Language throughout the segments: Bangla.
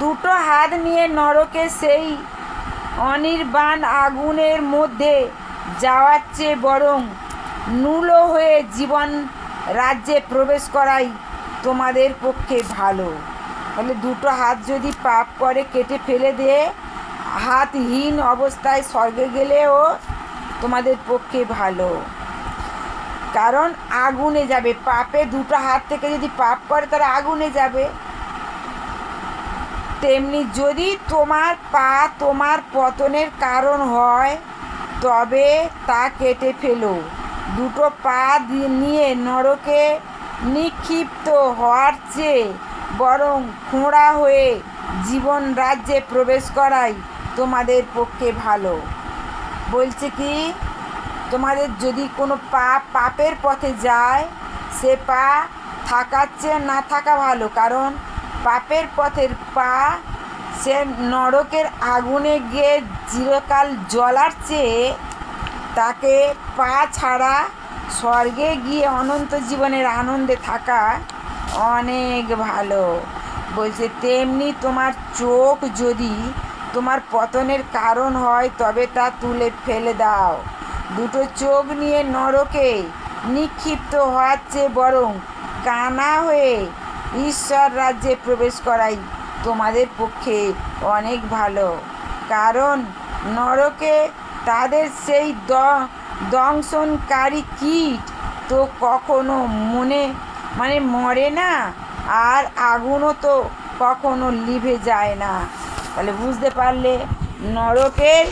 দুটো হাত নিয়ে নরকে সেই অনির্বাণ আগুনের মধ্যে যাওয়ার চেয়ে বরং নুলো হয়ে জীবন রাজ্যে প্রবেশ করাই তোমাদের পক্ষে ভালো। তাহলে দুটো হাত যদি পাপ করে, কেটে ফেলে দিয়ে, হাতহীন অবস্থায় স্বর্গে গেলেও তোমাদের পক্ষে ভালো। কারণ আগুনে যাবে। পাপে দুটো হাত থেকে যদি পাপ করে তারা আগুনে যাবে। তেমনি যদি তোমার পা তোমার পতনের কারণ হয়, তবে তা কেটে ফেলো। দুটো পা নিয়ে নরকে নিক্ষিপ্ত হওয়ার চেয়ে বরং খোঁড়া হয়ে জীবন রাজ্যে প্রবেশ করাই তোমাদের পক্ষে ভালো। বলছে কি? তোমাদের যদি কোনো পা, পাপের পথে যায়, সে পা থাকার চেয়ে না থাকা ভালো, কারণ পাপের পথের পা সে নরকের আগুনে গিয়ে চিরকাল জ্বলার চেয়ে তাকে পা ছাড়া স্বর্গে গিয়ে অনন্ত জীবনের আনন্দে থাকা অনেক ভালো। বলছে, তেমনি তোমার চোখ যদি তোমার পতনের কারণ হয়, তবে তা তুলে ফেলে দাও। দুটো চোখ নিয়ে নরকে নিক্ষিপ্ত হওয়ার চেয়ে বরং কানা হয়ে ঈশ্বর রাজ্যে প্রবেশ করাই তোমাদের পক্ষে অনেক ভালো। কারণ নরকে তাদের সেই দ দংশনকারী কীট তো কখনো মনে মানে মরে না আর আগুনও তো কখনো লিভে যায় না। তাহলে বুঝতে পারলে নরকের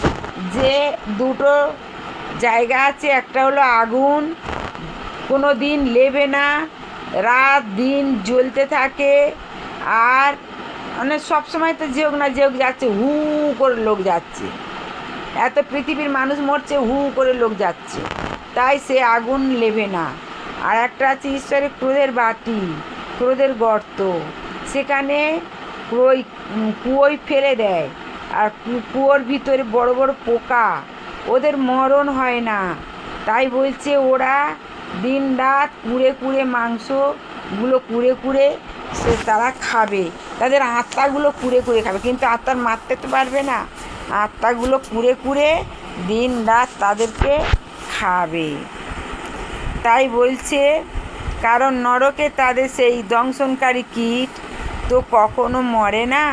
যে দুটো জায়গা আছে, একটা হলো আগুন। কোনো দিন লেবে না, রাত দিন জ্বলতে থাকে। আর মানে সবসময় তো যেওক না যেওক যাচ্ছে, হু করে লোক যাচ্ছে। এত পৃথিবীর মানুষ মরছে, হু করে লোক যাচ্ছে। তাই সে আগুন লেবে না। আর একটা আছে ঈশ্বরের ক্রোধের বাটি ক্রোধের গর্ত। সেখানে কুয়োই কুয়োই ফেলে দেয়। আর কুয়োর ভিতরে বড় বড় পোকা। ওদের মরণ হয় না। তাই বলছে ওরা দিন রাত কুড়ে কুড়ে মাংসগুলো কুড়ে কুড়ে সে তারা খাবে। তাদের আত্মাগুলো কুড়ে কুড়ে খাবে। কিন্তু আত্মার মারতে তো পারবে না। আত্মাগুলো কুড়ে কুড়ে দিন রাত তাদেরকে খাবে। তাই বলছে, কারণ নরকে তাদের সেই দংশনকারী কীট তো কখনো মরে না,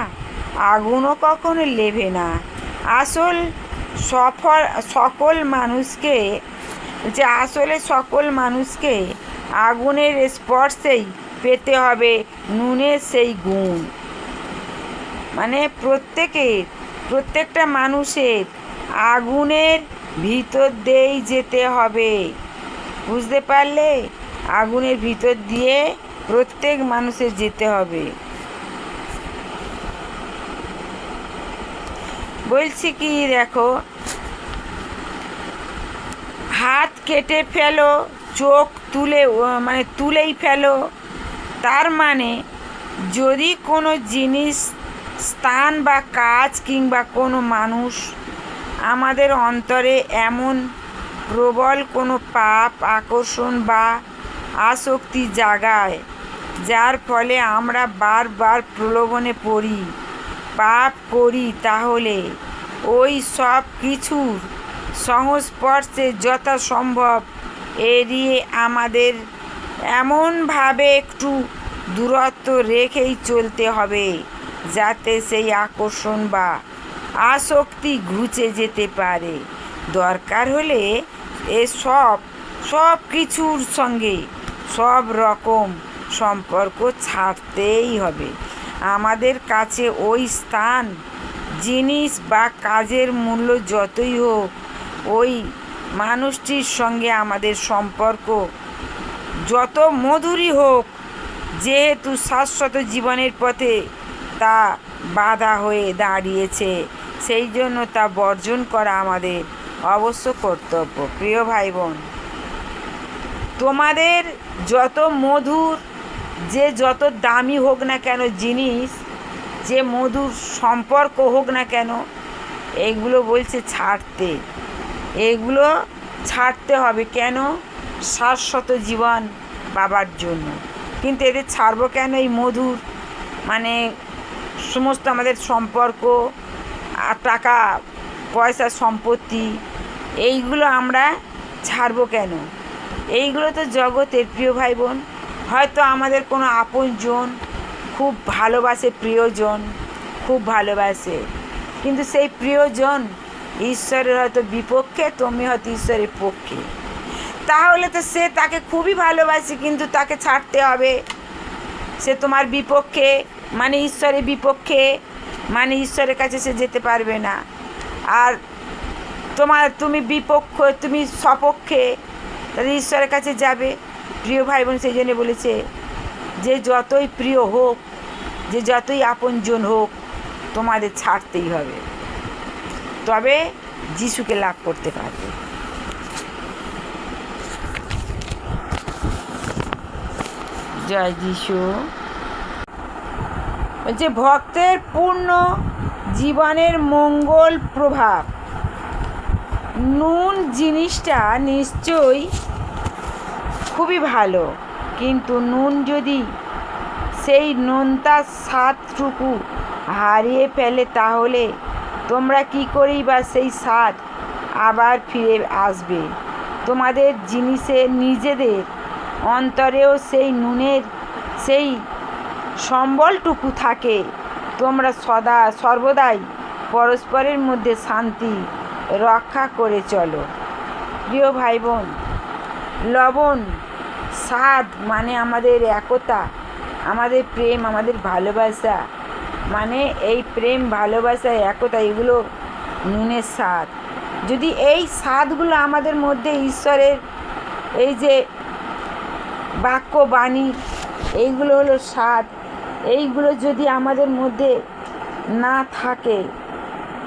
আগুনও কখনো লেভে না। আসল সফল, সকল মানুষকে, যে আসলে সকল মানুষকে আগুনের স্পর্শেই পেতে হবে, নুনের সেই গুণ। মানে প্রত্যেকের প্রত্যেকটা মানুষের আগুনের ভিতর দিয়েই যেতে হবে। বুঝতে পারলে? আগুনের ভিতর দিয়ে প্রত্যেক মানুষের যেতে হবে। বলছি কি দেখো, হাত কেটে ফেলো, চোখ তুলে মানে তুলেই ফেলো। তার মানে যদি কোনো জিনিস, স্থান বা কাজ কিংবা কোনো মানুষ আমাদের অন্তরে এমন প্রবল কোনো পাপ, আকর্ষণ বা আসক্তি জাগায়, যার ফলে আমরা বারবার প্রলোভনে পড়ি। পাপ করি তাহলে। ওই সব কিছুর সংস্পর্শে যথাসম্ভব এড়িয়ে আমাদের এমনভাবে একটু দূরত্ব রেখেই চলতে হবে, যাতে সেই আকর্ষণ বা আসক্তি ঘুচে যেতে পারে। দরকার হলে এসব সব কিছুর সঙ্গে সব রকম সম্পর্ক ছাড়তেই হবে। আমাদের কাছে ওই স্থান, জিনিস বা কাজের মূল্য যতই হোক, ওই মানুষটির সঙ্গে আমাদের সম্পর্ক। যত মধুরই হোক, যেহেতু শাশ্বত জীবনের পথে তা বাধা হয়ে দাঁড়িয়েছে, সেই জন্য তা বর্জন করা আমাদের অবশ্য কর্তব্য। প্রিয় ভাই বোন তোমাদের যত মধুর যে যত দামি হোক না কেন জিনিস, যে মধুর সম্পর্ক হোক না কেন, এগুলো বলছে ছাড়তে। এগুলো ছাড়তে হবে কেন? শাশ্বত জীবন বাবার জন্য। কিন্তু এদের ছাড়বো কেন এই মধুর? মানে সমস্ত আমাদের সম্পর্ক আর টাকা, পয়সা, সম্পত্তি, এইগুলো আমরা ছাড়বো কেন? এইগুলো তো জগতের প্রিয় ভাই বোন। হয়তো আমাদের কোনো আপনজন খুব ভালোবাসে প্রিয়জন, খুব ভালোবাসে। কিন্তু সেই প্রিয়জন ঈশ্বরের হয়তো বিপক্ষে, তুমি হয়তো ঈশ্বরের পক্ষে। তাহলে তো সে তাকে খুবই ভালোবাসে, কিন্তু তাকে ছাড়তে হবে। সে তোমার বিপক্ষে মানে ঈশ্বরের বিপক্ষে মানে ঈশ্বরের কাছে সে যেতে পারবে না। আর তোমার, তুমি বিপক্ষ, তুমি সপক্ষে, তাহলে ঈশ্বরের কাছে যাবে। প্রিয় ভাই বোন, সেই জন্য বলেছে যে যতই প্রিয় হোক, যে যতই আপনজন হোক, তোমাদের ছাড়তেই হবে। তবে যিশুকে লাভ করতে পারবে। জয় যিশু। বলছে, ভক্তের পূর্ণ জীবনের মঙ্গল প্রভাব। নুন জিনিসটা নিশ্চয়ই খুবই ভালো। কিন্তু নুন যদি সেই নোনতার স্বাদটুকু হারিয়ে ফেলে তাহলে তোমরা কি করেই বা সেই স্বাদ আবার ফিরে আসবে? তোমাদের জিনিসে নিজেদের অন্তরেও সেই নুনের সেই সম্বলটুকু থাকে। তোমরা সদা সর্বদাই পরস্পরের মধ্যে শান্তি রক্ষা করে চলো। প্রিয় ভাই বোন লবণ স্বাদ মানে আমাদের একতা, আমাদের প্রেম, আমাদের ভালোবাসা। মানে এই প্রেম, ভালোবাসা, একতা, এগুলো নুনের স্বাদ যদি এই স্বাদগুলো আমাদের মধ্যে ঈশ্বরের এই যে বাক্য, বাণী, এইগুলো হলো স্বাদ এইগুলো যদি আমাদের মধ্যে না থাকে,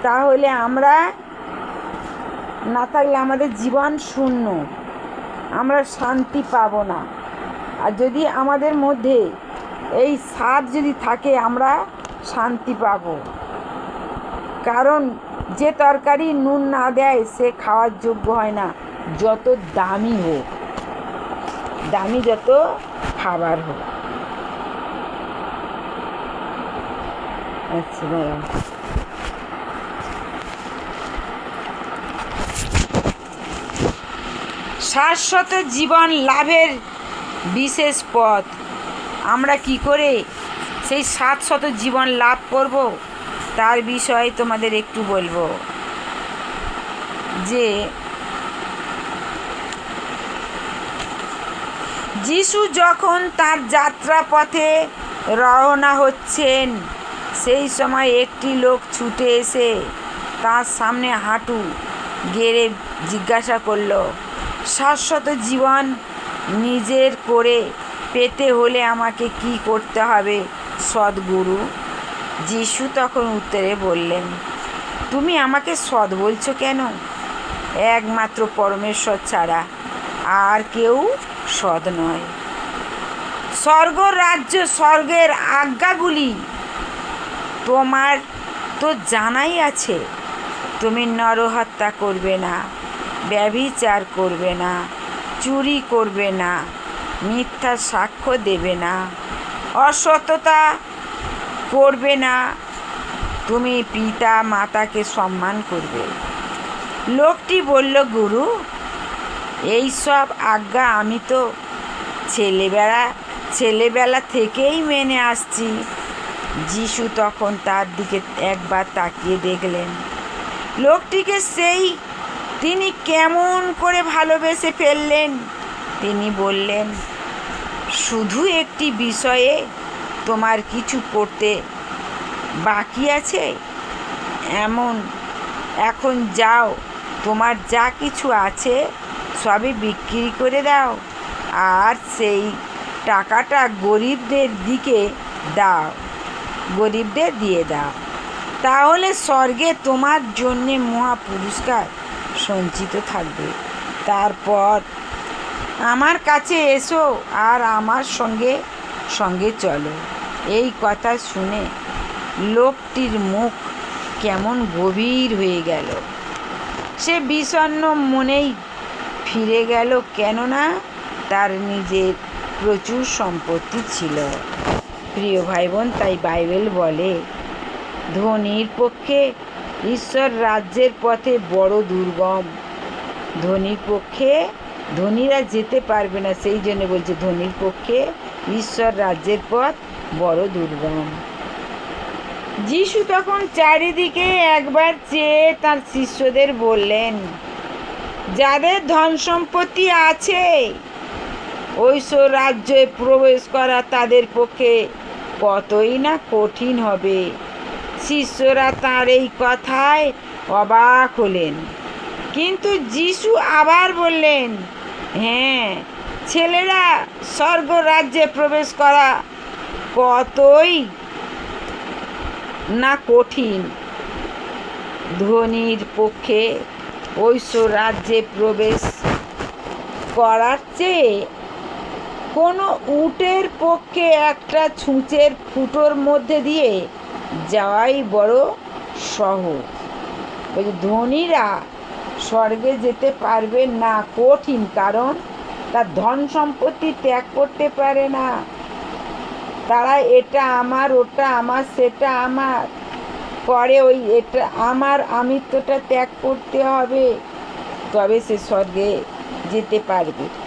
তাহলে আমরা না থাকলে আমাদের জীবন শূন্য। আমরা শান্তি পাবো না। আর যদি আমাদের মধ্যে এই স্বাদ যদি থাকে, আমরা শান্তি পাবো। কারণ যে তরকারি নুন না দেয়, সে খাওয়ার যোগ্য হয় না। যত দামি হোক, দামি যত খাবার হোক। আচ্ছা শাশ্বত জীবন লাভের বিশেষ পথ। আমরা কি করে সেই শাশ্বত জীবন লাভ করব, তার বিষয়ে তোমাদের একটু বলব। যে যিশু যখন তার যাত্রাপথে রওনা হচ্ছেন, সেই সময় একটি লোক ছুটে এসে তার সামনে হাঁটু গেড়ে জিজ্ঞাসা করল শাশ্বত জীবন নিজের করে পেতে হলে আমাকে কি করতে হবে? সদ্গুরু যিশু তখন উত্তরে বললেন, তুমি আমাকে সৎ বলছো কেন? একমাত্র পরমেশ্বর ছাড়া আর কেউ সৎ নয়। স্বর্গ রাজ্য স্বর্গের আজ্ঞাগুলি তোমার তো জানাই আছে। তুমি নরহত্যা করবে না। ব্যভিচার করবে না, চুরি করবে না, মিথ্যা সাক্ষ্য দেবে না, অসততা করবে না। তুমি পিতা মাতাকে সম্মান করবে। লোকটি বলল, গুরু, এই সব আজ্ঞা আমি তো ছেলেবেলা ছেলেবেলা থেকেই মেনে আসছি। যিশু তখন তার দিকে একবার তাকিয়ে দেখলেন। লোকটিকে সেই তিনি কেমন করে ভালোবেসে ফেললেন? তিনি বললেন, শুধু একটি বিষয়ে তোমার কিছু করতে বাকি আছে? এমন, এখন যাও, তোমার যা কিছু আছে সবই বিক্রি করে দাও, আর সেই টাকাটা গরিবদের দিকে দাও, গরিবদের দিয়ে দাও। তাহলে স্বর্গে তোমার জন্যে মহা পুরস্কার। সঞ্চিত থাকবে। তারপর আমার কাছে এসো আর আমার সঙ্গে সঙ্গে চলো। এই কথা শুনে লোকটির মুখ কেমন গভীর হয়ে গেল। সে বিষণ্ণ মনেই ফিরে গেল কেননা তার নিজের প্রচুর সম্পত্তি ছিল। প্রিয় ভাই বোন তাই বাইবেল বলে, ধনীর পক্ষে ঈশ্বর রাজ্যের পথে বড় দুর্গম। ধনীর পক্ষে ধনীরা যেতে পারবে না, সেই জন্য বলছে ধনীর পক্ষে ঈশ্বর রাজ্যের পথ বড় দুর্গম। যিশু তখন চারিদিকে একবার চেয়ে তার শিষ্যদের বললেন, যাদের ধন সম্পত্তি আছে ঐশ্বর রাজ্যে প্রবেশ করা তাদের পক্ষে কতই না কঠিন হবে। শিষ্যরা তার এই কথায় অবাক হলেন। কিন্তু যিশু আবার বললেন হ্যাঁ ছেলেরা স্বর্গ রাজ্যে প্রবেশ করা কতই না কঠিন। ধনীর পক্ষে ঐশ্বর রাজ্যে প্রবেশ করার চেয়ে কোনো উটের পক্ষে একটা ছুঁচের ফুটোর মধ্যে দিয়ে যাওয়াই বড় সহজ ওই ধনীরা স্বর্গে যেতে পারবে না, কঠিন, কারণ তার ধন সম্পত্তি ত্যাগ করতে পারে না। তারা এটা আমার, ওটা আমার, সেটা আমার। করে ওই এটা আমার আমিত্বটা ত্যাগ করতে হবে। তবে সে স্বর্গে যেতে পারবে।